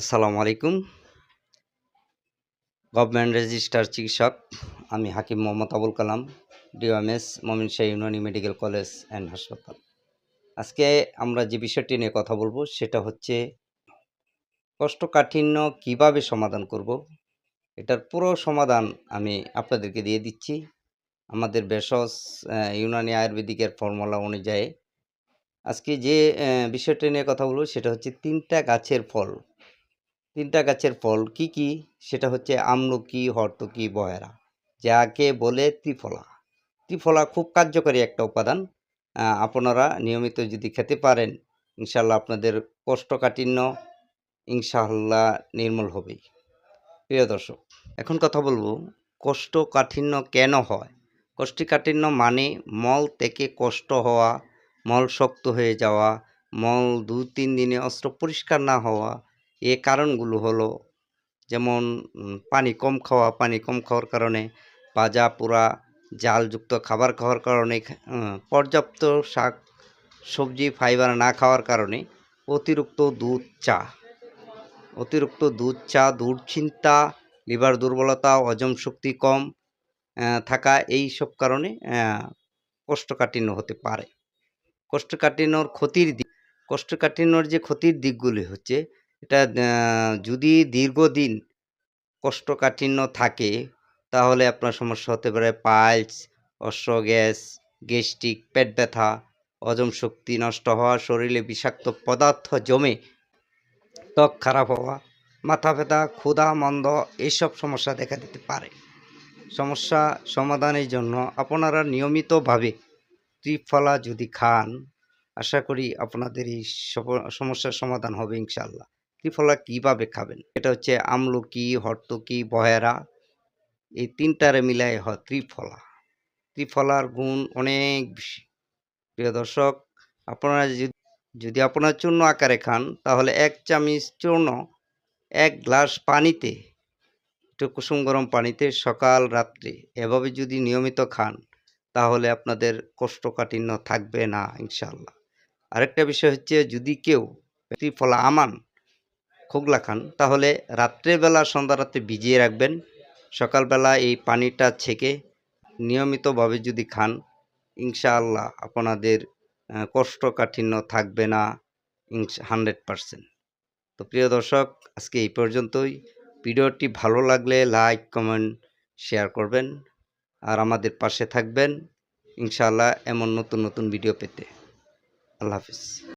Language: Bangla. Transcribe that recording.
আসসালামু আলাইকুম। গভর্নমেন্ট রেজিস্টার চিকিৎসক, আমি হাকিম Mohammad Abul Kalam DOMS Momin Shah Unani medical college and হাসপাতাল। আজকে আমরা যে বিষয়টি নিয়ে কথা বলব, সেটা হচ্ছে কোষ্ঠকাঠিন্য কীভাবে সমাধান করব? এটার পুরো সমাধান আমি আপনাদেরকে দিয়ে দিচ্ছি। আমাদের ভেষজ ইউনানি আয়ুর্বেদিকের ফর্মুলা অনুযায়ী। আজকে যে বিষয়টি নিয়ে কথা বলব, সেটা হচ্ছে তিনটা গাছের ফল। তিনটা গাছের ফল কি কি? সেটা হচ্ছে আমলকি হর্তকি বয়রা। যাকে বলে ত্রিফলা। ত্রিফলা খুব কার্যকরী একটা উপাদান। আপনারা নিয়মিত যদি খেতে পারেন ইনশাল্লাহ আপনাদের কোষ্ঠকাঠিন্য ইনশাল্লাহ নির্মূল হবেই। প্রিয় দর্শক, এখন কথা বলব কোষ্ঠকাঠিন্য কেন হয়? কোষ্ঠকাঠিন্য মানে মল থেকে কষ্ট হওয়া, মল শক্ত হয়ে যাওয়া, মল দু তিন দিনে অস্ত্র পরিষ্কার না হওয়া এ কারণগুলো হলো, যেমন পানি কম খাওয়া, পানি কম খাওয়ার কারণে ভাজা, পোড়া, জালযুক্ত খাবার খাওয়ার কারণে পর্যাপ্ত শাক, সবজি, ফাইবার না খাওয়ার কারণে অতিরিক্ত দুধ, চা। অতিরিক্ত দুধ, চা, দুশ্চিন্তা, লিভার দুর্বলতা, হজম শক্তি কম থাকা, এই সব কারণে কোষ্ঠকাঠিন্য হতে পারে। কোষ্ঠকাঠিন্যর ক্ষতির দিক, কোষ্ঠকাঠিন্যর যে ক্ষতির দিকগুলি হচ্ছে এটা যদি দীর্ঘদিন কোষ্ঠকাঠিন্য থাকে, তাহলে আপনার সমস্যা হতে পারে পাইলস অশ্ব গ্যাস গ্যাস্ট্রিক, পেট ব্যথা, হজম শক্তি নষ্ট হওয়া, শরীরে বিষাক্ত পদার্থ জমে ত্বক খারাপ হওয়া, মাথা ব্যথা, ক্ষুধা, মন্দ এইসব সমস্যা দেখা দিতে পারে। সমস্যা সমাধানের জন্য আপনারা নিয়মিতভাবে ত্রিফলা যদি খান, আশা করি আপনাদের এই সমস্যার সমাধান হবে ইনশাল্লাহ ত্রিফলা কীভাবে খাবেন? এটা হচ্ছে আমলকি, হর্তকি, বহেরা, এই তিনটারে মিলাই হয় ত্রিফলা। ত্রিফলার গুণ অনেক বেশি। প্রিয় দর্শক, আপনারা যদি যদি আপনার চূর্ণ আকারে খান, তাহলে এক চামচ চূর্ণ, এক গ্লাস পানিতে, একটু কুসুম গরম পানিতে সকাল, রাত্রে, এভাবে যদি নিয়মিত খান, তাহলে আপনাদের কোষ্ঠকাঠিন্য থাকবে না ইনশাল্লাহ আরেকটা বিষয় হচ্ছে, যদি কেউ ত্রিফলা আমান খোগলা খান তাহলে রাত্রেবেলা সন্ধ্যা রাত্রে ভিজিয়ে রাখবেন। সকালবেলা এই পানিটা ছেঁকে নিয়মিতভাবে যদি খান ইনশাআল্লাহ আপনাদের আহ, কোষ্ঠকাঠিন্য থাকবে না হান্ড্রেড পারসেন্ট। তো প্রিয় দর্শক আজকে এই পর্যন্তই। ভিডিওটি ভালো লাগলে লাইক কমেন্ট শেয়ার করবেন। আর আমাদের পাশে থাকবেন ইনশাআল্লাহ এমন নতুন নতুন ভিডিও পেতে। আল্লাহ হাফিজ।